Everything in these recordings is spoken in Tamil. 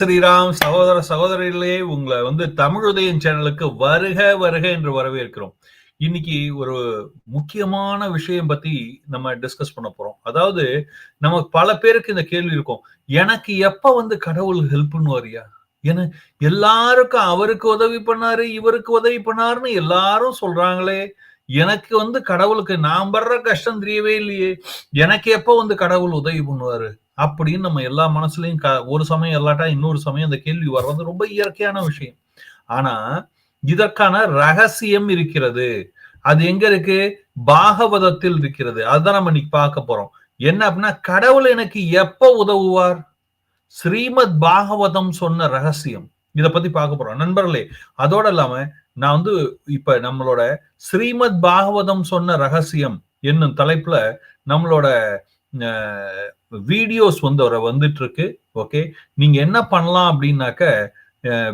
ஸ்ரீராம் சகோதர சகோதரிகளே உங்களை வந்து தமிழ் உதயம் சேனலுக்கு வருக வருக என்று வரவேற்கிறோம். இன்னைக்கு ஒரு முக்கியமான விஷயம் பத்தி நம்ம டிஸ்கஸ் பண்ண போறோம். அதாவது நமக்கு பல பேருக்கு இந்த கேள்வி இருக்கும். எனக்கு எப்ப வந்து கடவுள் ஹெல்ப் பண்ணுவாரியா ஏன்னா எல்லாருக்கும் அவருக்கு உதவி பண்ணாரு இவருக்கு உதவி பண்ணாருன்னு எல்லாரும் சொல்றாங்களே. எனக்கு வந்து கடவுளுக்கு நான் படுற கஷ்டம் தெரியவே இல்லையே. எனக்கு எப்ப வந்து கடவுள் உதவி பண்ணுவாரு? அப்படின்னு நம்ம எல்லா மனசுலயும் க- ஒரு சமயம் இல்லாட்டா இன்னொரு சமயம் அந்த கேள்வி வர்றது ரொம்ப இயற்கையான விஷயம். ஆனா இதற்கான ரகசியம் இருக்கிறது. அது எங்க இருக்கு? பாகவதத்தில் இருக்கிறது. அதுதான் நம்ம இன்னைக்கு பார்க்க போறோம். என்ன அப்படின்னா கடவுள் எனக்கு எப்ப உதவுவார்? ஸ்ரீமத் பாகவதம் சொன்ன ரகசியம். இத பத்தி பார்க்க போறோம். நண்பர்களே அதோட இல்லாம நான் வந்து இப்ப நம்மளோட ஸ்ரீமத் பாகவதம் சொன்ன ரகசியம் என்னும் தலைப்புல நம்மளோட வீடியோஸ் வந்து வர வந்துட்டு இருக்கு ஓகே? நீங்க என்ன பண்ணலாம் அப்படின்னாக்க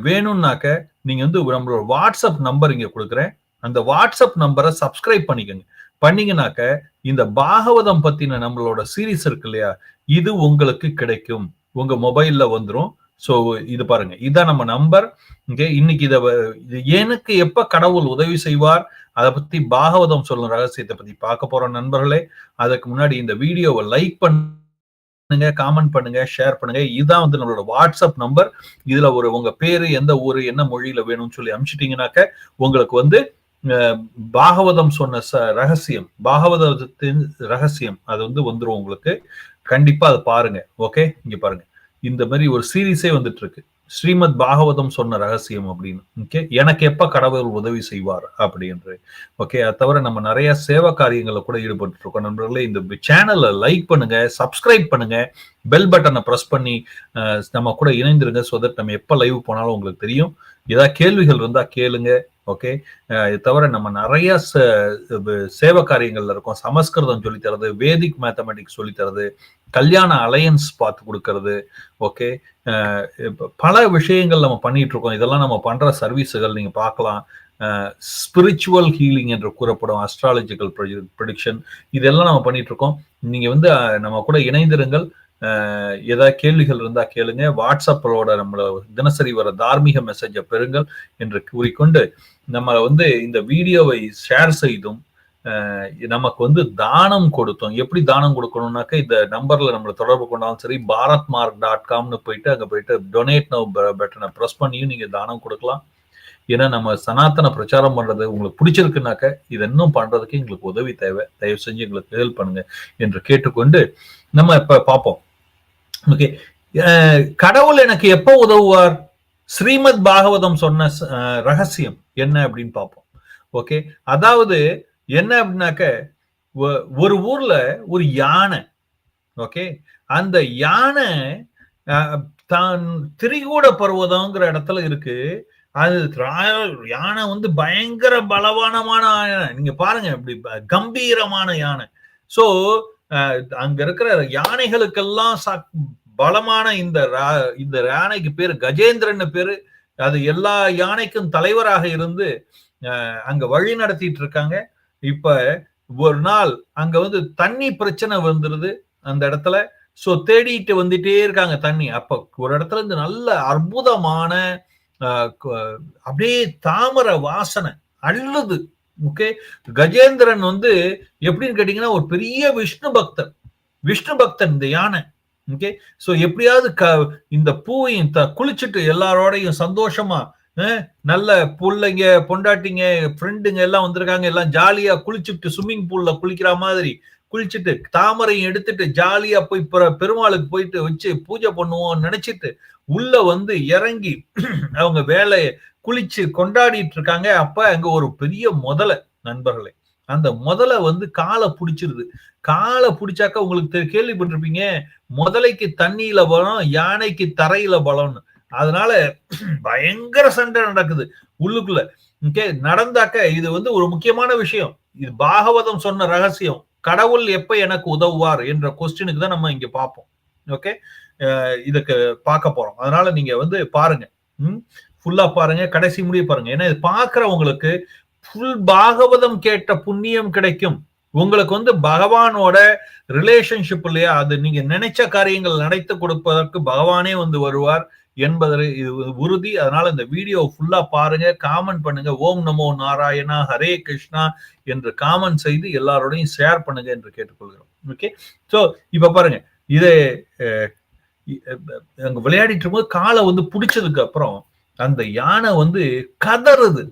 வேணும்னாக்க நீங்க வந்து நம்மளோட வாட்ஸ்அப் நம்பர் இங்க கொடுக்குறேன். அந்த வாட்ஸ்அப் நம்பரை சப்ஸ்கிரைப் பண்ணிக்கோங்க. பண்ணீங்கனாக்க இந்த பாகவதம் பத்தின நம்மளோட சீரிஸ் இருக்கு இல்லையா? இது உங்களுக்கு கிடைக்கும். உங்க மொபைல்ல வந்துடும் ஸோ இது பாருங்க. இதான் நம்ம நம்பர். இங்கே இன்னைக்கு இதை எனக்கு எப்ப கடவுள் உதவி செய்வார்? அதை பத்தி பாகவதம் சொல்லும் ரகசியத்தை பத்தி பார்க்க போறோம் நண்பர்களே. அதுக்கு முன்னாடி இந்த வீடியோவை லைக் பண்ணுங்க காமெண்ட் பண்ணுங்க ஷேர் பண்ணுங்க. இதுதான் வந்து நம்மளோட வாட்ஸ்அப் நம்பர் இதுல ஒரு உங்க பேரு எந்த ஊரு என்ன மொழியில வேணும்னு சொல்லி அனுப்பிச்சிட்டீங்கன்னாக்க உங்களுக்கு வந்து பாகவதம் சொன்ன ச- ரகசியம் பாகவதத்தின் ரகசியம் அது வந்து வந்துடும் உங்களுக்கு. கண்டிப்பா அதை பாருங்க. ஓகே இங்க பாருங்க. இந்த மாதிரி ஒரு சீரீஸே வந்துட்டு இருக்கு ஸ்ரீமத் பாகவதம் சொன்ன ரகசியம் அப்படின்னு. ஓகே எனக்கு எப்ப கடவுள் உதவி செய்வார் அப்படின்னு ஓகே அது தவிர நம்ம நிறைய சேவா காரியங்களை கூட ஈடுபட்டு இருக்கோம் நண்பர்களே இந்த சேனலை லைக் பண்ணுங்க சப்ஸ்கிரைப் பண்ணுங்க பெல் பட்டனை ப்ரெஸ் பண்ணி நம்ம கூட இணைந்திருங்க ஸோ தட் நம்ம எப்ப லைவ் போனாலும் உங்களுக்கு தெரியும். ஏதாவது கேள்விகள் இருந்தா கேளுங்க. ஓகே? இது தவிர நம்ம நிறைய ச- காரியங்கள்ல இருக்கோம். சமஸ்கிருதம் சொல்லித்தரது வேதிக் மேத்தமெட்டிக்ஸ் சொல்லித்தரது கல்யாண அலையன்ஸ் பார்த்து கொடுக்கறது ஓகே? பல விஷயங்கள் நம்ம பண்ணிட்டு இருக்கோம். இதெல்லாம் நம்ம பண்ற சர்வீஸுகள் நீங்க பார்க்கலாம். ஸ்பிரிச்சுவல் ஹீலிங் என்று கூறப்படும் அஸ்ட்ராலஜிக்கல் ப்ரொடிக்ஷன் இதெல்லாம் நம்ம பண்ணிட்டு இருக்கோம். நீங்க வந்து நம்ம கூட இணைந்திருங்கள். ஏதாவது கேள்விகள் இருந்தால் கேளுங்க. வாட்ஸ்அப்போட நம்மள தினசரி வர தார்மீக மெசேஜை பெறுங்கள் என்று கூறிக்கொண்டு நம்ம வந்து இந்த வீடியோவை ஷேர் செய்தும் நமக்கு வந்து தானம் கொடுத்தோம். எப்படி தானம் கொடுக்கணும்னாக்க இந்த நம்பர்ல நம்மளை தொடர்பு கொண்டாலும் சரி பாரத் மார்க் டாட் காம்னு போயிட்டு அங்கே போயிட்டு டொனேட் நவ் பட்டனை ப்ரெஸ் பண்ணியும் நீங்கள் தானம் கொடுக்கலாம். ஏன்னா நம்ம சனாத்தன பிரச்சாரம் பண்றது உங்களுக்கு பிடிச்சிருக்குனாக்க இது இன்னும் பண்றதுக்கு எங்களுக்கு உதவி தேவை. தயவு செஞ்சு எங்களுக்கு ஹெல்ப் பண்ணுங்க என்று கேட்டுக்கொண்டு நம்ம இப்ப பார்ப்போம். ஓகே கடவுள் எனக்கு எப்போ உதவுவார்? ஸ்ரீமத் பாகவதம் சொன்ன ரகசியம் என்ன அப்படின்னு பார்ப்போம். ஓகே அதாவது என்ன அப்படின்னாக்க ஒ- ஒரு ஊர்ல ஒரு யானை ஓகே அந்த யானை தான் திரிகூட பருவதங்கிற இடத்துல இருக்கு. அது யானை வந்து பயங்கர பலவானமான யானை. நீங்க பாருங்க இப்படி ப- கம்பீரமான யானை. சோ அங்க இருக்கிற யானைகளுக்கெல்லாம் சக்- பலமான இந்த ரா- இந்த யானைக்கு பேரு கஜேந்திரன் பேரு. அது எல்லா யானைக்கும் தலைவராக இருந்து அங்க வழி நடத்திட்டு இருக்காங்க. இப்ப ஒரு நாள் அங்க வந்து தண்ணி பிரச்சனை வந்துருது அந்த இடத்துல. சோ தேடிட்டு வந்துட்டே இருக்காங்க தண்ணி. அப்ப ஒரு இடத்துல இருந்து நல்ல அற்புதமான அப்படியே தாமரை வாசனை அள்ளுது. ஓகே கஜேந்திரன் வந்து எப்படின்னு கேட்டீங்கன்னா ஒரு பெரிய விஷ்ணு பக்தன் விஷ்ணு பக்தன் இந்த யானை. ஓகே சோ எப்படியாவது க இந்த பூவையும் த குளிச்சுட்டு எல்லாரோடையும் சந்தோஷமா நல்ல பிள்ளைங்க பொண்டாட்டிங்க ஃப்ரெண்டுங்க எல்லாம் வந்திருக்காங்க எல்லாம் ஜாலியா குளிச்சுட்டு ஸ்விம்மிங் பூல்ல குளிக்கிற மாதிரி குளிச்சுட்டு தாமரையும் எடுத்துட்டு ஜாலியா போய் பெருமாளுக்கு போயிட்டு வச்சு பூஜை பண்ணுவோம் நினைச்சிட்டு உள்ள வந்து இறங்கி அவங்க வேலையை குளிச்சு கொண்டாடிட்டு இருக்காங்க. அப்ப அங்க ஒரு பெரிய முதலை நண்பர்களே. அந்த முதலை வந்து காலை பிடிச்சிருது. காலை பிடிச்சாக்க உங்களுக்கு தெ- கேள்விப்பட்டிருப்பீங்க முதலைக்கு தண்ணியில பலம் யானைக்கு தரையில பலம்னு. அதனால பயங்கர சண்டை நடக்குது உள்ளுக்குள்ள. ஓகே நடந்தாக்க இது வந்து ஒரு முக்கியமான விஷயம். இது பாகவதம் சொன்ன ரகசியம். கடவுள் எப்ப எனக்கு உதவுவார் என்ற கொஸ்டினுக்கு தான் நம்ம இங்க பார்ப்போம் ஓகே இதுக்கு பார்க்க போறோம். அதனால நீங்க வந்து பாருங்க. ம்? ஃபுல்லா பாருங்க கடைசி முடிய பாருங்க. ஏன்னா இது பாக்குறவங்களுக்கு ஃபுல் பாகவதம் கேட்ட புண்ணியம் கிடைக்கும். உங்களுக்கு வந்து பகவானோட ரிலேஷன்ஷிப் இல்லையா? அது நீங்க நினைச்ச காரியங்கள் நடத்தி கொடுப்பதற்கு பகவானே வந்து வருவார் என்பது இது உறுதி. அதனால இந்த வீடியோ ஃபுல்லா பாருங்க காமெண்ட் பண்ணுங்க. ஓம் நமோ நாராயணா ஹரே கிருஷ்ணா என்று காமெண்ட் செய்து எல்லாரோடையும் ஷேர் பண்ணுங்க என்று கேட்டுக்கொள்கிறோம். ஓகே ஸோ இப்ப பாருங்க. இது அங்க விளையாடிட்டு இருக்கும்போது காலை வந்து பிடிச்சதுக்கு அப்புறம் அந்த யானை வந்து கதறுது.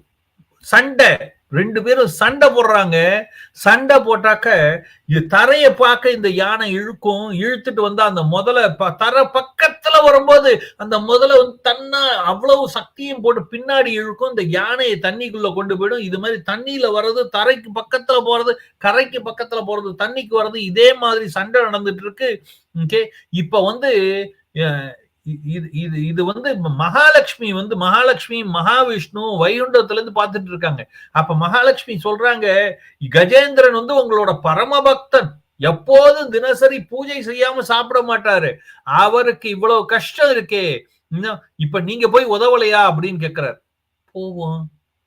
சண்டை. ரெண்டு பேரும் சண்டை போடுறாங்க. சண்டை போட்டாக்க தரையை தரைய பார்க்க இந்த யானை இழுக்கும். இழுத்துட்டு வந்து அந்த முதல தர பக்கத்துல வரும்போது அந்த முதல வந்து தன்னா அவ்வளவு சக்தியும் போட்டு பின்னாடி இழுக்கும். இந்த யானையை தண்ணிக்குள்ள கொண்டு போயிடும். இது மாதிரி தண்ணியில வர்றது தரைக்கு பக்கத்துல போறது கரைக்கு பக்கத்துல போறது தண்ணிக்கு வர்றது இதே மாதிரி சண்டை நடந்துட்டு இருக்கு. ஓகே. இப்ப வந்து இது இது இது வந்து மகாலட்சுமி வந்து மகாலட்சுமி மகாவிஷ்ணு வைகுண்டத்துல இருந்து பார்த்துட்டு இருக்காங்க. அப்ப மகாலட்சுமி சொல்றாங்க கஜேந்திரன் வந்து உங்களோட பரமபக்தன். எப்போதும் தினசரி பூஜை செய்யாம சாப்பிட மாட்டாரு. அவருக்கு இவ்வளவு கஷ்டம் இருக்கே. இப்ப நீங்க போய் உதவலையா அப்படின்னு கேக்குறாரு. போவோம்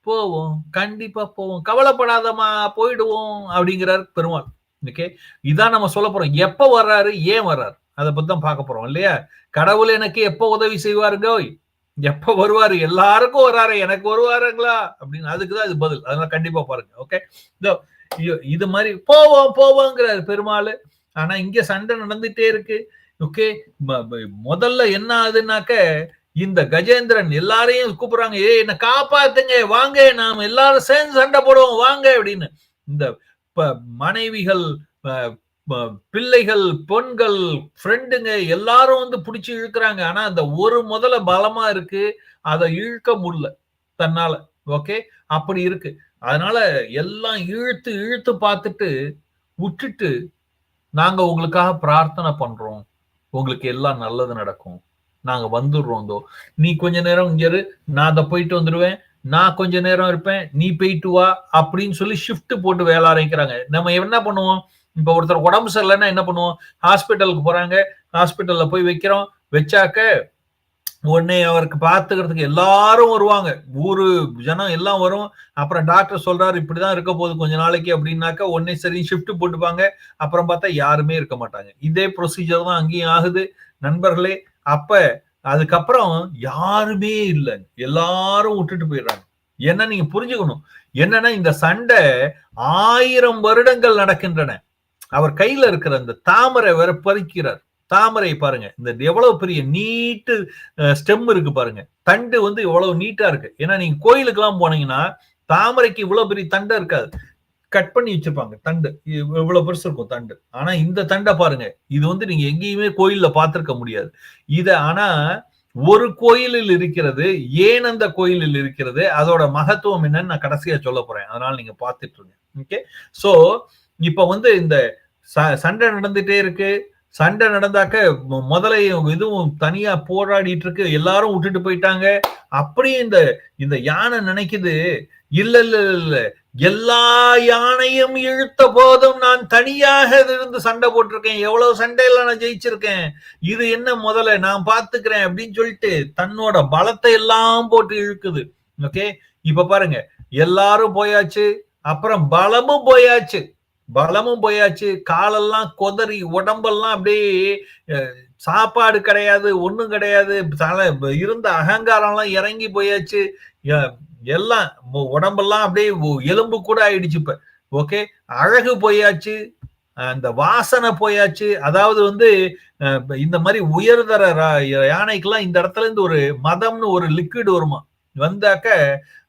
போவோம் கண்டிப்பா போவோம். கவலைப்படாதமா போயிடுவோம் அப்படிங்கிறாரு பெருமாள். ஓகே இதான் நம்ம சொல்ல போறோம். எப்ப வர்றாரு ஏன் வர்றாரு? அதை பத்தி தான் பார்க்க போறோம் இல்லையா? கடவுள் எனக்கு எப்போ உதவி செய்வாருங்க? எப்ப வருவாரு? எல்லாருக்கும் வராரு எனக்கு வருவாருங்களா? அப்படின்னு அதுக்குதான் இது பதில். அதனால கண்டிப்பா பாருங்க ஓகே இது மாதிரி போவோம் போவோங்கிறாரு பெருமாள். ஆனா இங்க சண்டை நடந்துட்டே இருக்கு ஓகே முதல்ல என்ன ஆகுதுன்னாக்க இந்த கஜேந்திரன் எல்லாரையும் கூப்பிடுறாங்க ஏ என்ன காப்பாத்துங்க வாங்க நாம எல்லாரும் சேர்ந்து சண்டை போடுவோம் வாங்க அப்படின்னு. இந்த மனைவிகள் பிள்ளைகள் பெண்கள் ஃப்ரெண்டுங்க எல்லாரும் வந்து பிடிச்சி இழுக்கிறாங்க. ஆனா அந்த ஒரு முதல்ல பலமா இருக்கு. அதை இழுக்க முடியல. தன்னால. ஓகே? அப்படி இருக்கு. அதனால எல்லாம் இழுத்து இழுத்து பார்த்துட்டு விட்டுட்டு நாங்க உங்களுக்காக பிரார்த்தனை பண்றோம். உங்களுக்கு எல்லாம் நல்லது நடக்கும். நாங்க வந்துடுறோம் தோ நீ கொஞ்ச நேரம் இங்க இரு. நான் அதை போயிட்டு வந்துடுவேன் நான் கொஞ்ச நேரம் இருப்பேன். நீ போயிட்டு வா. அப்படின்னு சொல்லி ஷிஃப்ட் போட்டு வேலை ஆரம்பிக்கிறாங்க. நம்ம என்ன பண்ணுவோம்? இப்போ ஒருத்தர் உடம்பு சரியில்லைன்னா என்ன பண்ணுவோம்? ஹாஸ்பிட்டலுக்கு போறாங்க. ஹாஸ்பிட்டல்ல போய் வைக்கிறோம். வச்சாக்க உடனே அவருக்கு பார்த்துக்கிறதுக்கு எல்லாரும் வருவாங்க. ஊரு ஜனம் எல்லாம் வரும். அப்புறம் டாக்டர் சொல்றாரு இப்படிதான் இருக்க போகுது கொஞ்ச நாளைக்கு அப்படின்னாக்க உடனே சரி ஷிஃப்ட் போட்டுப்பாங்க. அப்புறம் பார்த்தா யாருமே இருக்க மாட்டாங்க. இதே ப்ரொசீஜர் தான் அங்கேயும் ஆகுது. நண்பர்களே அப்ப அதுக்கப்புறம் யாருமே இல்லை. எல்லாரும் விட்டுட்டு போயிடுறாங்க. என்ன நீங்க புரிஞ்சுக்கணும்? என்னன்னா இந்த சண்டை ஆயிரம் வருடங்கள் நடக்கின்றன. அவர் கையில இருக்கிற அந்த தாமரை வேற பறிக்கிறார். தாமரை பாருங்க இந்த எவ்வளவு பெரிய நீட்டு ஸ்டெம் இருக்கு பாருங்க. தண்டு வந்து எவ்வளவு நீட்டா இருக்கு. ஏன்னா நீங்க கோயிலுக்கு எல்லாம் போனீங்கன்னா தாமரைக்கு இவ்வளவு பெரிய தண்டை இருக்காது. கட் பண்ணி வச்சிருப்பாங்க தண்டு. இவ்வளவு பெருசு இருக்கும் தண்டு. ஆனா இந்த தண்டை பாருங்க இது வந்து நீங்க எங்கேயுமே கோயில்ல பார்த்திருக்க முடியாது. இத ஆனா ஒரு கோயிலில் இருக்கிறது ஏன் அந்த கோயிலில் இருக்கிறது அதோட மகத்துவம் என்னன்னு நான் கடைசியா சொல்ல போறேன். அதனால நீங்க பார்த்துட்டு இருங்க. ஓகே? சோ இப்ப வந்து இந்த சண்டை நடந்துட்டே இருக்கு. சண்டை நடந்தாக்க முதலையும் இதுவும் தனியா போராடிட்டு இருக்கு. எல்லாரும் விட்டுட்டு போயிட்டாங்க. அப்படியே இந்த இந்த யானை நினைக்குது இல்ல இல்ல இல்ல எல்லா யானையும் இழுத்த போதும் நான் தனியாக இருந்து சண்டை போட்டிருக்கேன். எவ்வளவு சண்டையில நான் ஜெயிச்சிருக்கேன். இது என்ன முதல்ல நான் பாத்துக்கிறேன். அப்படின்னு சொல்லிட்டு தன்னோட பலத்தை எல்லாம் போட்டு இழுக்குது. ஓகே? இப்ப பாருங்க. எல்லாரும் போயாச்சு. அப்புறம் பலமும் போயாச்சு. பலமும் போயாச்சு காலெல்லாம் கொதறி உடம்பெல்லாம் அப்படியே சாப்பாடு கிடையாது ஒன்றும் கிடையாது தலை இருந்த அகங்காரம்லாம் இறங்கி போயாச்சு. எல்லாம் உடம்பெல்லாம் அப்படியே எலும்பு கூட ஆயிடுச்சு இப்ப. ஓகே? அழகு போயாச்சு அந்த வாசனை போயாச்சு. அதாவது வந்து இந்த மாதிரி உயர்தர யானைக்கெல்லாம் இந்த இடத்துல இருந்து ஒரு மதம்னு ஒரு லிக்விட் வருமா? வந்தாக்க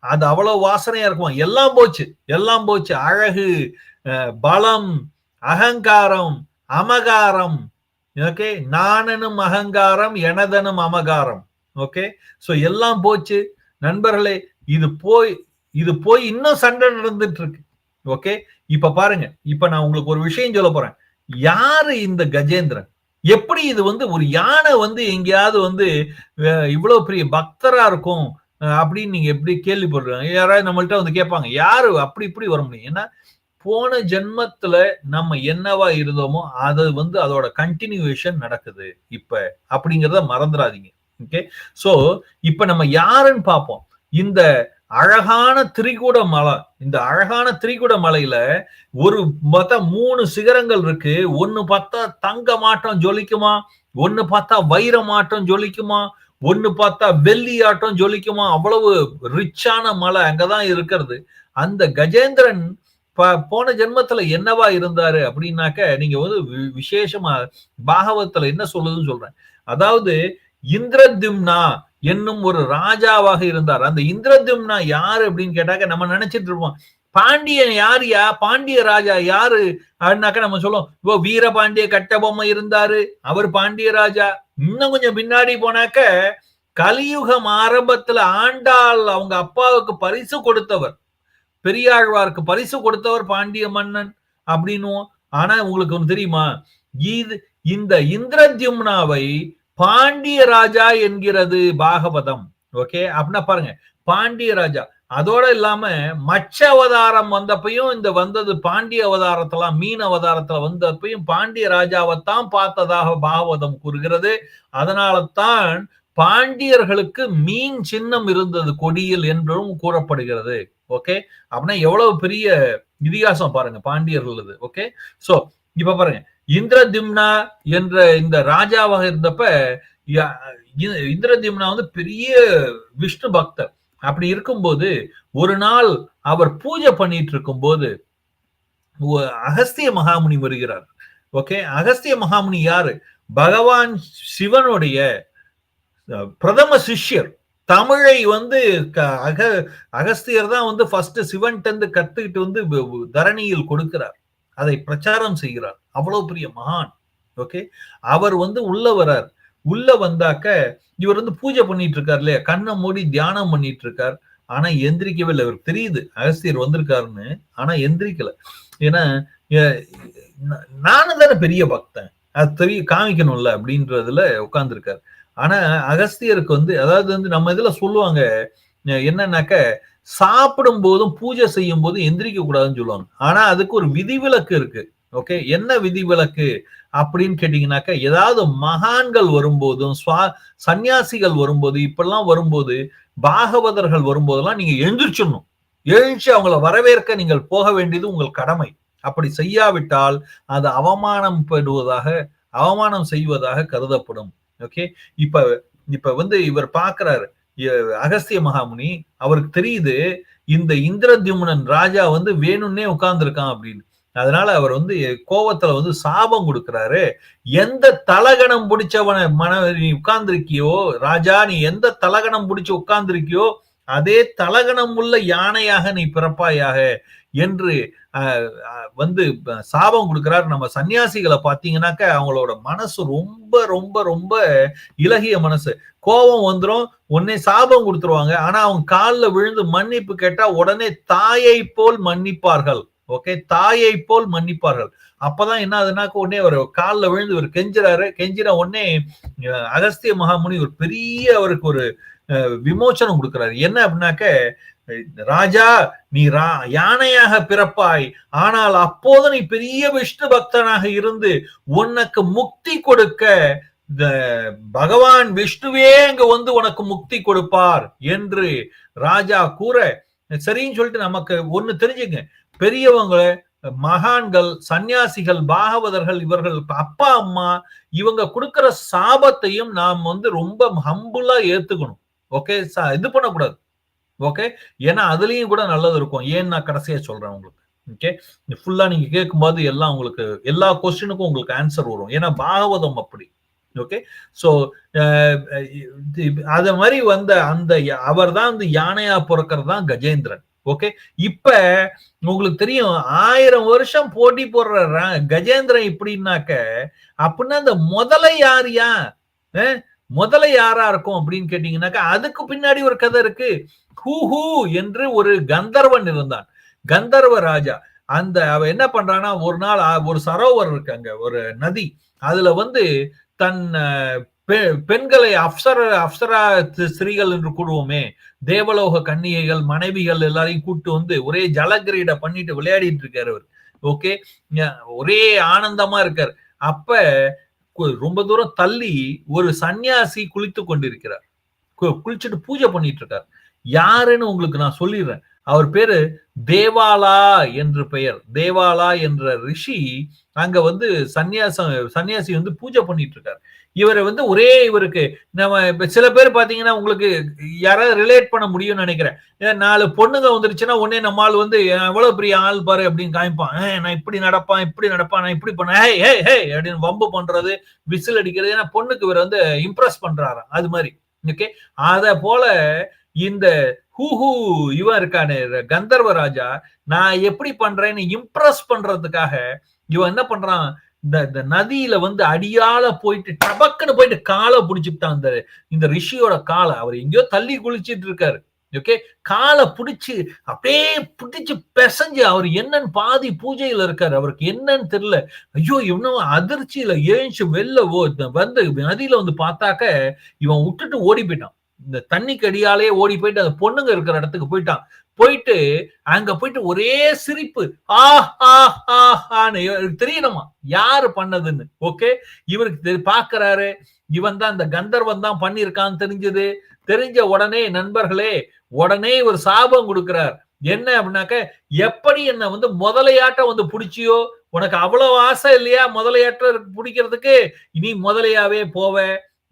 அது அவ்வளவு வாசனையா இருக்குமா? எல்லாம் போச்சு எல்லாம் போச்சு. அழகு பலம் அகங்காரம் அமகாரம். ஓகே? நானனும் அகங்காரம் எனதனும் அமகாரம். ஓகே? ஸோ எல்லாம் போச்சு. நண்பர்களே இது போய் இது போய் இன்னும் சண்டை நடந்துட்டு இருக்கு ஓகே? இப்ப பாருங்க. இப்ப நான் உங்களுக்கு ஒரு விஷயம் சொல்ல போறேன். யாரு இந்த கஜேந்திரன்? எப்படி இது வந்து ஒரு யானை வந்து எங்கேயாவது வந்து இவ்வளவு பெரிய பக்தரா இருக்கும் அப்படின்னு நீங்க எப்படி கேள்விப்படுறாங்க? யாராவது நம்மள்ட்ட வந்து கேட்பாங்க. யாரு? அப்படி இப்படி வர முடியும். ஏன்னா போன ஜென்மத்துல நம்ம என்னவா இருந்தோமோ அது வந்து அதோட கண்டினியூவேஷன் நடக்குது இப்ப. அப்படிங்கிறத மறந்துடாதீங்க ஓகே சோ இப்ப நம்ம யாருன்னு பார்ப்போம். இந்த அழகான திரிகூட மலை இந்த அழகான திரிகூட மலையில ஒரு பார்த்தா மூணு சிகரங்கள் இருக்கு. ஒன்னு பார்த்தா தங்க மாட்டம் ஜொலிக்குமா? ஒன்னு பார்த்தா வைர மாட்டம் ஜொலிக்குமா? ஒன்னு பார்த்தா வெள்ளி ஆட்டம் ஜொலிக்குமா? அவ்வளவு ரிச்சான மலை அங்கதான் இருக்கிறது. அந்த கஜேந்திரன் போன ஜென்மத்துல என்னவா இருந்தாரு அப்படின்னாக்க நீங்க வந்து விசேஷமா பாகவத்துல என்ன சொல்லுதுன்னு சொல்றேன். அதாவது இந்திரதிம்னா என்னும் ஒரு ராஜாவாக இருந்தார். அந்த இந்திரதிம்னா யாரு அப்படின்னு கேட்டாக்க நம்ம நினைச்சிட்டு இருப்போம். பாண்டியன் யாரியா பாண்டிய ராஜா யாரு? அப்படின்னாக்க நம்ம சொல்லுவோம் இப்போ வீரபாண்டிய கட்டபொம்மை இருந்தாரு. அவர் பாண்டிய ராஜா. இன்னும் கொஞ்சம் பின்னாடி போனாக்க கலியுகம் ஆரம்பத்துல ஆண்டாள் அவங்க அப்பாவுக்கு பரிசு கொடுத்தவர். பெரியாழ்வாருக்கு பரிசு கொடுத்தவர் பாண்டிய மன்னன் அப்படின்னும் ஆனா உங்களுக்கு ஒன்று தெரியுமா? இது இந்த இந்திரத்யும்னாவை பாண்டிய ராஜா என்கிறது பாகவதம். ஓகே? அப்படின்னா பாருங்க பாண்டிய ராஜா. அதோட இல்லாம மச்ச அவதாரம் வந்தப்பையும் இந்த வந்தது பாண்டிய அவதாரத்துல மீன் அவதாரத்துல வந்தப்பையும் பாண்டிய ராஜாவைத்தான் பார்த்ததாக பாகவதம் கூறுகிறது. அதனால தான் பாண்டியர்களுக்கு மீன் சின்னம் இருந்தது கொடியில் என்றும் கூறப்படுகிறது. ஓகே அப்படின்னா எவ்வளவு பெரிய இதிகாசம் பாருங்க பாண்டியர்களது. ஓகே சோ இப்ப பாருங்க. இந்திரதிம்னா என்ற இந்த ராஜாவாக இருந்தப்ப இந்திரதிம்னா வந்து பெரிய விஷ்ணு பக்தர். அப்படி இருக்கும்போது ஒரு நாள் அவர் பூஜை பண்ணிட்டு இருக்கும் போது அகஸ்திய மகாமுனி வருகிறார். ஓகே அகஸ்திய மகாமுனி யாரு? பகவான் சிவனுடைய பிரதம சிஷ்யர். தமிழை வந்து அக அகஸ்தியர் தான் வந்து ஃபர்ஸ்ட் சிவன்டந்து கத்துக்கிட்டு வந்து தரணியில் கொடுக்கிறார். அதை பிரச்சாரம் செய்கிறார். அவ்வளவு பெரிய மகான். ஓகே? அவர் வந்து உள்ள வரார். உள்ள வந்தாக்க இவர் வந்து பூஜை பண்ணிட்டு இருக்காரு இல்லையா? கண்ணை மூடி தியானம் பண்ணிட்டு இருக்கார் ஆனா எந்திரிக்கவே இல்லை இவருக்கு தெரியுது. அகஸ்தியர் வந்திருக்காருன்னு. ஆனா எந்திரிக்கல. ஏன்னா நானும் தானே பெரிய பக்தன். அது தெரிய காமிக்கணும்ல அப்படின்றதுல உட்கார்ந்துருக்காரு. ஆனா அகஸ்தியருக்கு வந்து அதாவது வந்து நம்ம இதுல சொல்லுவாங்க என்னன்னாக்க சாப்பிடும் போதும் பூஜை செய்யும் போதும் எந்திரிக்க கூடாதுன்னு சொல்லுவாங்க. ஆனா அதுக்கு ஒரு விதிவிலக்கு இருக்கு. ஓகே? என்ன விதிவிலக்கு அப்படின்னு கேட்டீங்கன்னாக்க ஏதாவது மகான்கள் வரும்போதும் சுவா சன்னியாசிகள் வரும்போது இப்பெல்லாம் வரும்போது பாகவதர்கள் வரும்போதெல்லாம் நீங்க எழுந்திரிச்சிடணும் எழுந்துச்சு அவங்கள வரவேற்க நீங்கள் போக வேண்டியது உங்கள் கடமை. அப்படி செய்யாவிட்டால் அது அவமானம் பெறுவதாக அவமானம் செய்வதாக கருதப்படும். ஓகே இப்ப இப்ப வந்து இவர் பாக்குறாரு. அகஸ்திய மகாமுனி அவருக்கு தெரியுது இந்த இந்திரத்யும்னன் ராஜா வந்து வேணும்னே உட்கார்ந்துருக்கான் அப்படின்னு. அதனால அவர் வந்து கோவத்துல வந்து சாபம் கொடுக்கிறாரு. எந்த தலகணம் பிடிச்சவன மன நீ உட்கார்ந்துருக்கியோ ராஜா நீ எந்த தலகணம் பிடிச்சு உட்கார்ந்துருக்கியோ அதே தலகணம் உள்ள யானையாக நீ பிறப்பாயாக என்று வந்து சாபம் கொடுக்கிறார். நம்ம சன்னியாசிகளை பார்த்தீங்கன்னாக்க அவங்களோட மனசு ரொம்ப ரொம்ப ரொம்ப இலகிய மனசு. கோபம் வந்துடும் உடனே சாபம் கொடுத்துருவாங்க. ஆனா அவங்க காலில் விழுந்து மன்னிப்பு கேட்டா உடனே தாயை போல் மன்னிப்பார்கள். ஓகே? தாயை போல் மன்னிப்பார்கள். அப்பதான் என்ன ஆகுதுனாக்க உடனே ஒரு காலில் விழுந்து ஒரு கெஞ்சுறாரு. கெஞ்சின உடனே அகஸ்திய மகாமுனி ஒரு பெரிய அவருக்கு ஒரு விமோச்சனம் கொடுக்குறாரு. என்ன அப்படின்னாக்க ராஜா நீ ரா யானையாக பிறப்பாய். ஆனால் அப்போது நீ பெரிய விஷ்ணு பக்தனாக இருந்து உனக்கு முக்தி கொடுக்க பகவான் விஷ்ணுவே அங்க வந்து உனக்கு முக்தி கொடுப்பார் என்று ராஜா கூற சரின்னு சொல்லிட்டு நமக்கு ஒண்ணு தெரிஞ்சுங்க. பெரியவங்க மகான்கள் சன்னியாசிகள் பாகவதர்கள் இவர்கள் அப்பா அம்மா இவங்க கொடுக்கிற சாபத்தையும் நாம் வந்து ரொம்ப ஹம்புல்லா ஏத்துக்கணும். ஓகே இது பண்ணக்கூடாது. ஓகே ஏன்னா அதுலயும் கூட நல்லது இருக்கும். ஏன்னு நான் கடைசியா சொல்றேன் உங்களுக்கு. ஓகே ஃபுல்லா நீங்க கேட்கும்போது எல்லாம் உங்களுக்கு எல்லா கொஸ்டினுக்கும் உங்களுக்கு ஆன்சர் வரும். ஏன்னா பாகவதம் அப்படி. ஓகே சோ அதை மாதிரி வந்த அந்த அவர் தான் வந்து யானையா பிறக்கிறது தான் கஜேந்திரன். ஓகே இப்ப உங்களுக்கு தெரியும் ஆயிரம் வருஷம் போட்டி போடுற கஜேந்திரன் இப்படின்னாக்க அப்படின்னா அந்த முதலை யாரியா முதல்ல யாரா இருக்கும் அப்படின்னு கேட்டீங்கன்னாக்கா அதுக்கு பின்னாடி ஒரு கதை இருக்கு. ஹூ ஹூ என்று ஒரு கந்தர்வன் இருந்தான். கந்தர்வ ராஜா. அந்த அவ என்ன பண்றான்னா ஒரு நாள் ஒரு சரோவர் இருக்கு அங்க ஒரு நதி. அதுல வந்து தன் பெண்களை அப்சர அப்சரா ஸ்திரீகள் என்று கூடுவோமே தேவலோக கன்னிகைகள் மனைவிகள் எல்லாரையும் கூட்டு வந்து ஒரே ஜலகிரீட பண்ணிட்டு விளையாடிட்டு இருக்காரு அவர். ஓகே? ஒரே ஆனந்தமா இருக்காரு. அப்ப ரொம்ப தூரம் தள்ளி ஒரு சன்னியாசி குளித்து கொண்டிருக்கிறார். குளிச்சுட்டு பூஜை பண்ணிட்டு இருக்கார். யாருன்னு உங்களுக்கு நான் சொல்லிடுறேன். அவர் பேரு தேவாலா என்று பெயர். தேவாலா என்ற ரிஷி அங்க வந்து சன்னியாசம் சன்னியாசி வந்து பூஜை பண்ணிட்டு இருக்காரு இவரை வந்து ஒரே இவருக்கு நம்ம இப்ப சில பேர் பாத்தீங்கன்னா உங்களுக்கு யாராவது ரிலேட் பண்ண முடியும்னு நினைக்கிறேன். நாலு பொண்ணுங்க வந்துருச்சுன்னா உடனே நம்ம ஆள் வந்து எவ்வளவு பெரிய ஆள் பாரு அப்படின்னு காமிப்பான். நான் இப்படி நடப்பான் இப்படி நடப்பான் நான் இப்படி பண்ணேன் ஹே ஹே ஹே அப்படின்னு வம்பு பண்றது விசில் அடிக்கிறது ஏன்னா பொண்ணுக்கு இவர் வந்து இம்ப்ரெஸ் பண்றாராம். அது மாதிரி. ஓகே அத போல இந்த ஹூஹூ இவன் இருக்கானே கந்தர்வ ராஜா நான் எப்படி பண்றேன்னு இம்ப்ரெஸ் பண்றதுக்காக இவன் என்ன பண்றான்? இந்த இந்த நதியில வந்து அடியால போயிட்டு டபக்குன்னு போயிட்டு காலை பிடிச்சிட்டான் அந்த இந்த ரிஷியோட காலை. அவர் எங்கேயோ தள்ளி குளிச்சிட்டு இருக்காரு. ஓகே? காலை பிடிச்சி அப்படியே பிடிச்சு பிசைஞ்சு அவர் என்னன்னு பாதி பூஜையில இருக்காரு. அவருக்கு என்னன்னு தெரியல. ஐயோ இவனும் அதிர்ச்சியில ஏஞ்சு வெளில ஓ- வந்து நதியில வந்து பார்த்தாக்க இவன் விட்டுட்டு ஓடி போயிட்டான். இந்த தண்ணிக்கு அடியாலே ஓடி போயிட்டு அந்த பொண்ணுங்க இருக்கிற இடத்துக்கு போயிட்டான். போயிட்டு அங்க போயிட்டு ஒரே சிரிப்பு. ஆ ஆ ஆ ஆன்னு தெரியணுமா? யாரு பண்ணதுன்னு? ஓகே இவருக்கு பாக்குறாரு. இவன் தான் இந்த கந்தர்வன் தான் பண்ணியிருக்கான்னு தெரிஞ்சது. தெரிஞ்ச உடனே நண்பர்களே உடனே ஒரு சாபம் கொடுக்கிறார். என்ன அப்படின்னாக்க எப்படி என்ன வந்து முதலையாட்ட வந்து பிடிச்சியோ? உனக்கு அவ்வளவு ஆசை இல்லையா முதலையாட்ட பிடிக்கிறதுக்கு? இனி முதலையாவே போவ.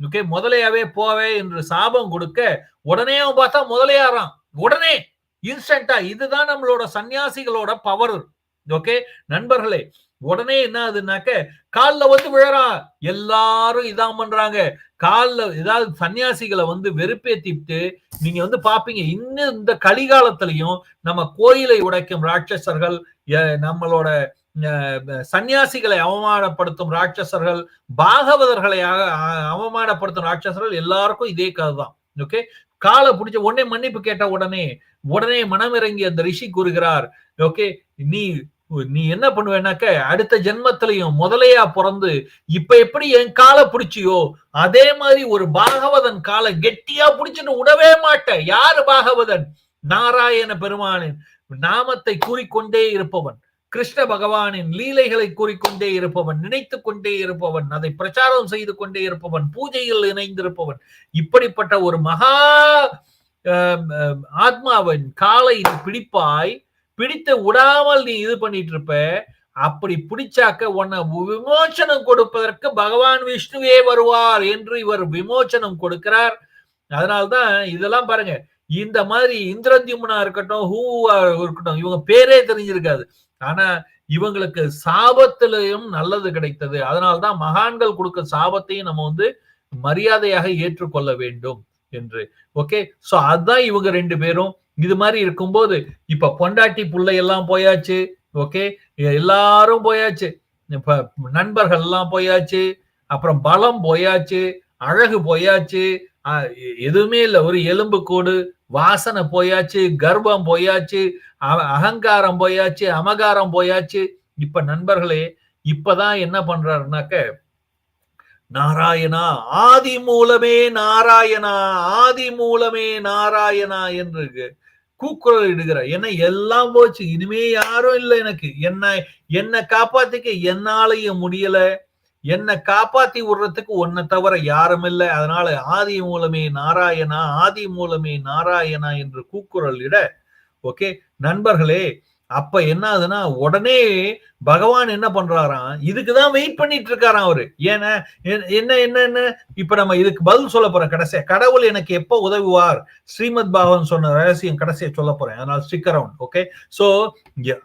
ஓகே முதலையாவே போவே என்று சாபம் கொடுக்க உடனே அவன் பார்த்தா முதலையாறான். உடனே இன்ஸ்டன்டா இதுதான் நம்மளோட சன்னியாசிகளோட பவர் ஓகே நண்பர்களே உடனே என்ன ஆகுதுனாக்க காலில் வந்து விழறான் எல்லாரும் இதான் பண்றாங்க. காலில் ஏதாவது சன்னியாசிகளை வந்து வெறுப்பேத்திட்டு நீங்க வந்து பாப்பீங்க இன்னும் இந்த கலிகாலத்திலையும் நம்ம கோயிலை உடைக்கும் ராட்சசர்கள் நம்மளோட சன்னியாசிகளை அவமானப்படுத்தும் ராட்சசர்கள் பாகவதர்களை அவமானப்படுத்தும் ராட்சசர்கள் எல்லாருக்கும் இதே கதை தான் ஓகே? காலை பிடிச்ச உடனே மன்னிப்பு கேட்ட உடனே உடனே மனமிறங்கி அந்த ரிஷி கூறுகிறார் ஓகே? நீ நீ என்ன பண்ணுவேனாக்க அடுத்த ஜென்மத்திலையும் முதலையா பிறந்து இப்ப எப்படி என் காலை பிடிச்சியோ அதே மாதிரி ஒரு பாகவதன் காலை கெட்டியா பிடிச்சிட்டு விடவே மாட்டேன். யாரு பாகவதன்? நாராயண பெருமானின் நாமத்தை கூறிக்கொண்டே இருப்பவன். கிருஷ்ண பகவானின் லீலைகளை கூறிக்கொண்டே இருப்பவன் நினைத்து கொண்டே இருப்பவன் அதை பிரச்சாரம் செய்து கொண்டே இருப்பவன் பூஜையில் இணைந்திருப்பவன் இப்படிப்பட்ட ஒரு மகா ஆத்மாவின் காலை பிடிப்பாய் பிடித்து விடாமல் நீ இது பண்ணிட்டு இருப்ப அப்படி பிடிச்சாக்க உன்னை விமோச்சனம் கொடுப்பதற்கு பகவான் விஷ்ணுவே வருவார் என்று இவர் விமோச்சனம் கொடுக்கிறார். அதனால்தான் இதெல்லாம் பாருங்க இந்த மாதிரி இந்திரத்யும்னா இருக்கட்டும் ஹூவா இருக்கட்டும் இவங்க பேரே தெரிஞ்சிருக்காது. ஆனா இவங்களுக்கு சாபத்திலையும் நல்லது கிடைத்தது. அதனால்தான் மகான்கள் கொடுக்க சாபத்தையும் நம்ம வந்து மரியாதையாக ஏற்றுக்கொள்ள வேண்டும் என்று. ஓகே சோ அதுதான் இவங்க ரெண்டு பேரும். இது மாதிரி இருக்கும்போது இப்ப பொண்டாட்டி புள்ளை எல்லாம் போயாச்சு. ஓகே எல்லாரும் போயாச்சு. இப்ப நண்பர்கள் எல்லாம் போயாச்சு. அப்புறம் பலம் போயாச்சு. அழகு போயாச்சு. எதுவுமே இல்லை. ஒரு எலும்பு கோடு வாசனை போயாச்சு. கர்ப்பம் போயாச்சு. அகங்காரம் போயாச்சு அமகாரம் போயாச்சு. இப்ப நண்பர்களே இப்பதான் என்ன பண்றாருனாக்க நாராயணா ஆதி மூலமே நாராயணா ஆதி மூலமே நாராயணா என்று கூக்குரல் இடுகிறார். என்ன எல்லாம் போச்சு. இனிமே யாரும் இல்லை எனக்கு. என்ன என்ன காப்பாத்திக்க என்னாலையும் முடியல. என்னை காப்பாத்தி விடுறதுக்கு உன்னை தவிர யாரும் இல்லை. அதனால ஆதி மூலமே நாராயணா ஆதி மூலமே நாராயணா என்று கூக்குரல் இட ஓகே? நண்பர்களே அப்ப என்ன ஆகுதுன்னா உடனே பகவான் என்ன பண்றாராம்? இதுக்குதான் வெயிட் பண்ணிட்டு இருக்காராம் அவரு. ஏன்னா என்ன என்ன என்ன? இப்ப நம்ம இதுக்கு பதில் சொல்ல போறோம் கடைசியா. கடவுள் எனக்கு எப்ப உதவுவார்? ஸ்ரீமத் பாகவன் சொன்ன ரகசியம் கடைசியா சொல்ல போறேன். அதனால ஸ்டிக் ஓகே சோ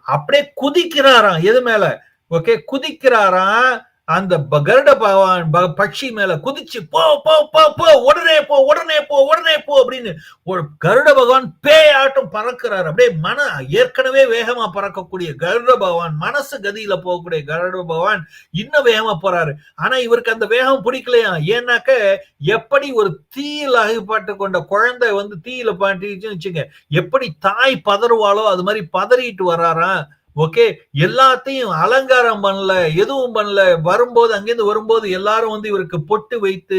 அப்படியே குதிக்கிறாராம். எது மேல? ஓகே? குதிக்கிறாராம். அந்த ப- கருட பகவான் ப- பட்சி மேல குதிச்சு போ போ போ போ உடனே போ உடனே போ உடனே போ அப்படின்னு ஒரு கருட பகவான் பேயாட்டம் பறக்கிறார். அப்படியே மன ஏற்கனவே வேகமா பறக்கக்கூடிய கருட பகவான் மனசு கதியில போகக்கூடிய கருட பகவான் இன்னும் வேகமா போறாரு. ஆனா இவருக்கு அந்த வேகம் பிடிக்கலையா? ஏன்னாக்க எப்படி ஒரு தீயில் அகப்பட்டு கொண்ட குழந்தை வந்து தீயில பாட்டிச்சுன்னு வச்சுங்க எப்படி தாய் பதறுவாளோ அது மாதிரி பதறிட்டு வர்றாராம் ஓகே எல்லாத்தையும் அலங்காரம் பண்ணல எதுவும் பண்ணல. வரும்போது அங்கிருந்து வரும்போது எல்லாரும் வந்து இவருக்கு பொட்டு வைத்து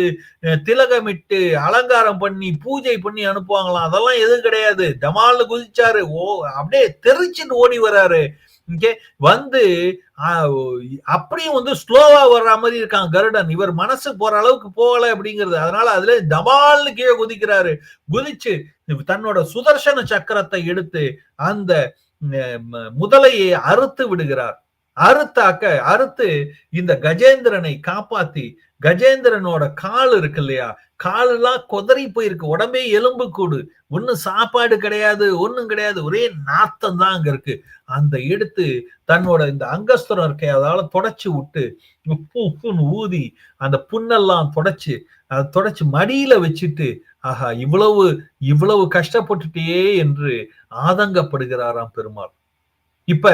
திலகமிட்டு அலங்காரம் பண்ணி பூஜை பண்ணி அனுப்புவாங்களாம். அதெல்லாம் எதுவும் கிடையாது. டமால்னு குதிச்சாரு. ஓ அப்படியே தெரிச்சுட்டு ஓடி வராரு. இங்கே வந்து அப்படியும் வந்து ஸ்லோவா வர்ற மாதிரி இருக்கான் கருடன். இவர் மனசு போற அளவுக்கு போகல அப்படிங்கிறது. அதனால அதுல தபால்னு கீழே குதிக்கிறாரு. குதிச்சு தன்னோட சுதர்சன சக்கரத்தை எடுத்து அந்த முதலையை அறுத்து விடுகிறார். அறுத்தாக்க அறுத்து இந்த கஜேந்திரனை காப்பாத்தி கஜேந்திரனோட கால் இருக்கு இல்லையா காலெல்லாம் கொதறி போயிருக்கு. உடம்பே எலும்பு கூடு. ஒன்னும் சாப்பாடு கிடையாது ஒண்ணும் கிடையாது. ஒரே நாத்தம் தான் அங்க இருக்கு. அந்த எடுத்து தன்னோட இந்த அங்கஸ்தரம் இருக்கே அதால தொடச்சி விட்டு உப்பு உப்புன்னு ஊதி அந்த புண்ணெல்லாம் தொடச்சு அதை தொடச்சி மடியில வச்சுட்டு ஆஹா இவ்வளவு இவ்வளவு கஷ்டப்பட்டுட்டே என்று ஆதங்கப்படுகிறாராம் பெருமாள். இப்ப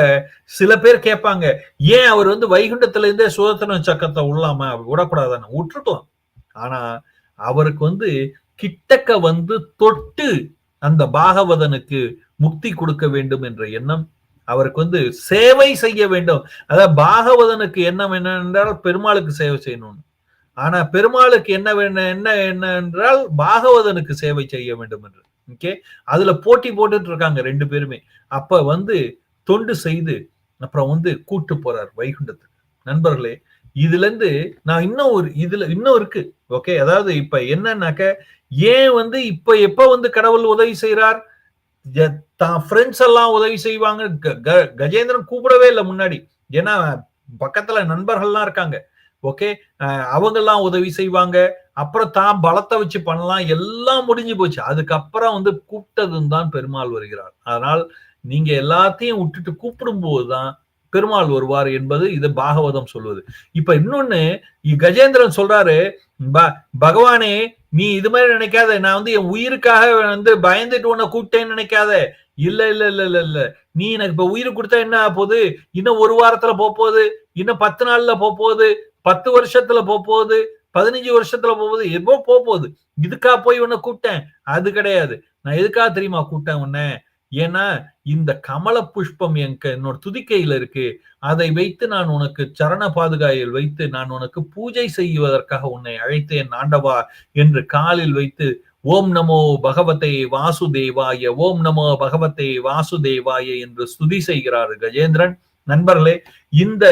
சில பேர் கேட்பாங்க ஏன் அவர் வந்து வைகுண்டத்துல இருந்தே சுதந்திர சக்கரத்தை உள்ளாம விடக்கூடாதான்னு. விட்டுருக்கலாம். ஆனா அவருக்கு வந்து கிட்டக்க வந்து தொட்டு அந்த பாகவதனுக்கு முக்தி கொடுக்க வேண்டும் என்ற எண்ணம் அவருக்கு வந்து சேவை செய்ய வேண்டும். அதாவது பாகவதனுக்கு எண்ணம் என்னென்றால் பெருமாளுக்கு சேவை செய்யணும் ஆனா பெருமாளுக்கு என்ன வேணும் என்ன என்ன என்றால் பாகவதனுக்கு சேவை செய்ய வேண்டும் என்று. ஓகே அதுல போட்டி போட்டுட்டு இருக்காங்க ரெண்டு பேருமே. அப்ப வந்து தொண்டு செய்து அப்புறம் வந்து கூட்டு போறார் வைகுண்டத்துக்கு. நண்பர்களே இதுல இருந்து நான் இன்னும் ஒரு இதுல இன்னும் இருக்கு. ஓகே அதாவது இப்ப என்னன்னாக்க ஏன் வந்து இப்ப எப்ப வந்து கடவுள் உதவி செய்யறார் தான் ஃப்ரெண்ட்ஸ் எல்லாம் உதவி செய்வாங்க. கஜேந்திரன் கூப்பிடவே இல்லை முன்னாடி. ஏன்னா பக்கத்துல நண்பர்கள்லாம் இருக்காங்க. ஓகே அவங்க எல்லாம் உதவி செய்வாங்க. அப்புறம் தான் பலத்தை வச்சு பண்ணலாம். எல்லாம் முடிஞ்சு போச்சு. அதுக்கப்புறம் வந்து கூப்பிட்டதும் தான் பெருமாள் வருகிறார். அதனால் நீங்க எல்லாத்தையும் விட்டுட்டு கூப்பிடும் போதுதான் பெருமாள் வருவார் என்பது இது பாகவதம் சொல்வது. இப்ப இன்னொன்னு கஜேந்திரன் சொல்றாரு பகவானே நீ இது மாதிரி நினைக்காத நான் வந்து என் உயிருக்காக வந்து பயந்துட்டு உன்னை கூப்பிட்டேன்னு நினைக்காத. இல்ல இல்ல இல்ல இல்ல இல்ல. நீ எனக்கு இப்ப உயிர் கொடுத்தா என்ன போகுது? இன்னும் ஒரு வாரத்துல போகுது. இன்னும் பத்து நாள்ல போகுது. பத்து வருஷத்துல போகுது. பதினஞ்சு வருஷத்துல போகுது. எவ்வளோ போகுது? இதுக்கா போய் உன்னை கூப்பிட்டேன். அது கிடையாது. நான் எதுக்காக தெரியுமா கூப்பிட்டேன் உன்னை? ஏன்னா இந்த கமல புஷ்பம் எங்க என்னோட துதிக்கையில இருக்கு. அதை வைத்து நான் உனக்கு சரண பாதுகாயில் வைத்து நான் உனக்கு பூஜை செய்வதற்காக உன்னை அழைத்தேன் ஆண்டவா என்று காலில் வைத்து ஓம் நமோ பகவதே வாசுதேவாய ஓம் நமோ பகவதே வாசுதேவாய என்று ஸ்துதி செய்கிறார் கஜேந்திரன். நண்பர்களே இந்த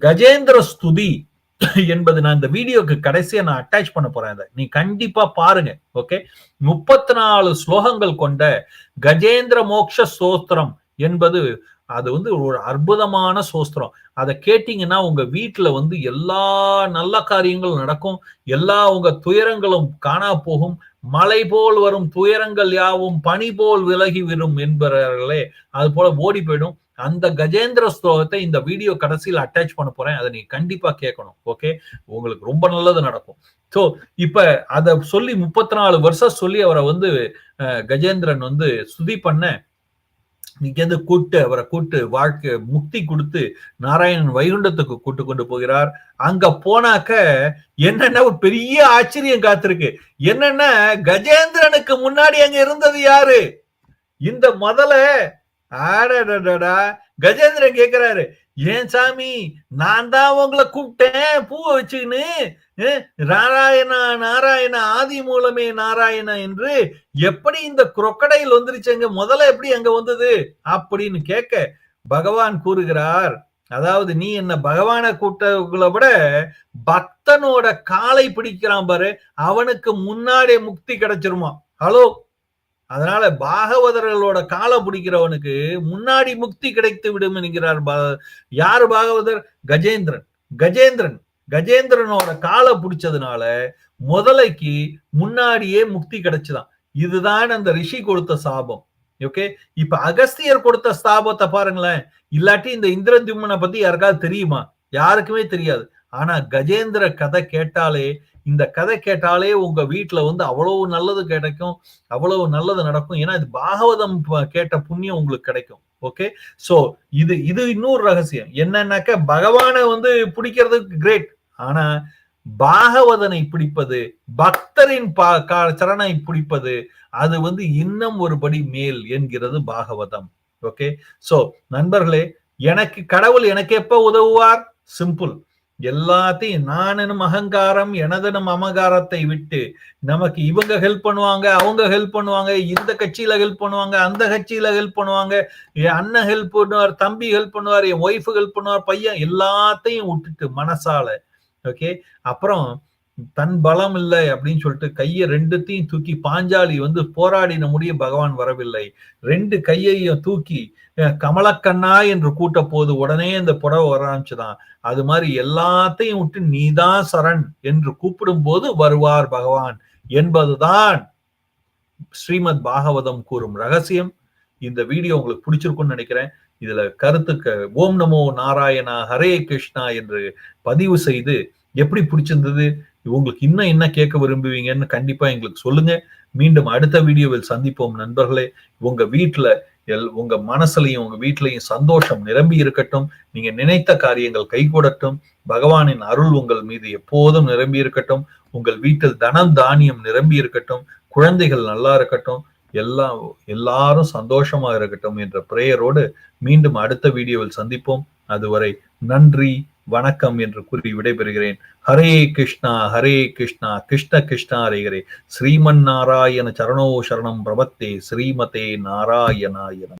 கஜேந்திர ஸ்துதி என்பது நான் இந்த வீடியோக்கு கடைசியா நான் அட்டாச் பண்ண போறேன் அதை. நீ கண்டிப்பா பாருங்க ஓகே முப்பத்தி நாலு ஸ்லோகங்கள் கொண்ட கஜேந்திர மோக்ஷ சோஸ்திரம் என்பது அது வந்து ஒரு அற்புதமான சோஸ்திரம் அதை கேட்டீங்கன்னா உங்க வீட்டுல வந்து எல்லா நல்ல காரியங்களும் நடக்கும். எல்லா உங்க துயரங்களும் காணா போகும். மலை போல் வரும் துயரங்கள் யாவும் பனி போல் விலகி விடும் என்பவர்களே அது போல ஓடி போயிடும். அந்த கஜேந்திர ஸ்லோகத்தை இந்த வீடியோ கடைசியில் அட்டாச் பண்ண போறேன். அதை நீங்க கண்டிப்பா கேட்கணும். ஓகே உங்களுக்கு ரொம்ப நல்லது நடக்கும். ஸோ இப்ப அதை சொல்லி முப்பத்தி நாலு வருஷம் சொல்லி அவரை வந்து கஜேந்திரன் வந்து சுதி பண்ண இங்கேருந்து கூட்டு அவரை கூட்டு வாழ்க்கை முக்தி கொடுத்து நாராயணன் வைகுண்டத்துக்கு கூட்டு கொண்டு போகிறார். அங்க போனாக்க என்னன்னா ஒரு பெரிய ஆச்சரியம் காத்திருக்கு. என்னன்னா கஜேந்திரனுக்கு முன்னாடி அங்க இருந்தது யாரு? இந்த முதல்ல ஆடடடா கஜேந்திரன் கேக்குறாரு ஏன் சாமி நான் தான் உங்களை கூப்பிட்டேன் பூவை வச்சுக்கின்னு நாராயணா நாராயண ஆதி மூலமே நாராயண என்று எப்படி இந்த குரொக்கடையில் வந்துருச்சுங்க முதல்ல எப்படி அங்க வந்தது? அப்படின்னு கேட்க பகவான் கூறுகிறார் அதாவது நீ என்ன பகவான கூட்டங்களை விட பக்தனோட காலை பிடிக்கிறான் பாரு அவனுக்கு முன்னாடியே முக்தி கிடைச்சிருமா? ஹலோ அதனால பாகவதர்களோட காலை பிடிக்கிறவனுக்கு முன்னாடி முக்தி கிடைத்து விடும் என்கிறார் யாரு பாகவதர்? கஜேந்திரன். கஜேந்திரன். கஜேந்திரனோட காலை பிடிச்சதுனால முதலைக்கு முன்னாடியே முக்தி கிடைச்சுதான். இதுதான் அந்த ரிஷி கொடுத்த சாபம். ஓகே? இப்ப அகஸ்தியர் கொடுத்த ஸ்தாபத்தை பாருங்களேன். இல்லாட்டி இந்த இந்திரத்யும்மனை பத்தி யாருக்காவது தெரியுமா? யாருக்குமே தெரியாது. ஆனா கஜேந்திர கதை கேட்டாலே இந்த கதை கேட்டாலே உங்க வீட்டுல வந்து அவ்வளவு நல்லது கிடைக்கும் அவ்வளவு நல்லது நடக்கும். ஏன்னா இது பாகவதம் கேட்ட புண்ணியம் உங்களுக்கு கிடைக்கும். ஓகே சோ இது இது இன்னொரு ரகசியம். என்னன்னாக்க பகவானை வந்து பிடிக்கிறதுக்கு கிரேட் ஆனா பாகவதனை பிடிப்பது பக்தரின் பா சரணை பிடிப்பது அது வந்து இன்னும் ஒருபடி மேல் என்கிறது பாகவதம். ஓகே சோ நண்பர்களே எனக்கு கடவுள் எனக்கு எப்ப உதவுவார்? சிம்பிள் எல்லாத்தையும் நானும் அகங்காரம் எனதனும் அமகாரத்தை விட்டு நமக்கு இவங்க ஹெல்ப் பண்ணுவாங்க அவங்க ஹெல்ப் பண்ணுவாங்க இந்த கட்சியில ஹெல்ப் பண்ணுவாங்க அந்த கட்சியில ஹெல்ப் பண்ணுவாங்க என் அண்ணன் ஹெல்ப் பண்ணுவார் தம்பி ஹெல்ப் பண்ணுவார் என் ஒய்ஃபு ஹெல்ப் பண்ணுவார் பையன் எல்லாத்தையும் விட்டுட்டு மனசால ஓகே அப்புறம் தன் பலம் இல்லை அப்படின்னு சொல்லிட்டு கையை ரெண்டுத்தையும் தூக்கி பாஞ்சாலி வந்து போராடின முடிய பகவான் வரவில்லை. ரெண்டு கையையும் தூக்கி கமலக்கண்ணா என்று கூட்ட போது உடனே இந்த புடவை வர ஆரம்பிச்சுதான். அது மாதிரி எல்லாத்தையும் விட்டு நீதான் சரண் என்று கூப்பிடும் போது வருவார் பகவான் என்பதுதான் ஸ்ரீமத் பாகவதம் கூறும் ரகசியம். இந்த வீடியோ உங்களுக்கு பிடிச்சிருக்கும்னு நினைக்கிறேன். இதுல கருத்துக்கு ஓம் நமோ நாராயணா ஹரே கிருஷ்ணா என்று பதிவு செய்து எப்படி பிடிச்சிருந்தது உங்களுக்கு இன்னும் என்ன கேட்க விரும்புவீங்கன்னு கண்டிப்பா எங்களுக்கு சொல்லுங்க. மீண்டும் அடுத்த வீடியோவில் சந்திப்போம் நண்பர்களே. உங்க வீட்டுல எல் உங்க மனசுலையும் உங்க வீட்லையும் சந்தோஷம் நிரம்பி இருக்கட்டும். நீங்க நினைத்த காரியங்கள் கைகூடட்டும். பகவானின் அருள் உங்கள் மீது எப்போதும் நிரம்பி இருக்கட்டும். உங்கள் வீட்டில் தனம் தானியம் நிரம்பி இருக்கட்டும். குழந்தைகள் நல்லா இருக்கட்டும். எல்லாம் எல்லாரும் சந்தோஷமா இருக்கட்டும் என்ற பிரேயரோடு மீண்டும் அடுத்த வீடியோவில் சந்திப்போம். அதுவரை நன்றி. வணக்கம் என்று கூறி விடைபெறுகிறேன். ஹரே கிருஷ்ணா ஹரே கிருஷ்ணா கிருஷ்ண கிருஷ்ணா ஹரே ஸ்ரீமன் நாராயண சரணோ சரணம் பிரபத்தே ஸ்ரீமதே நாராயணாயணம்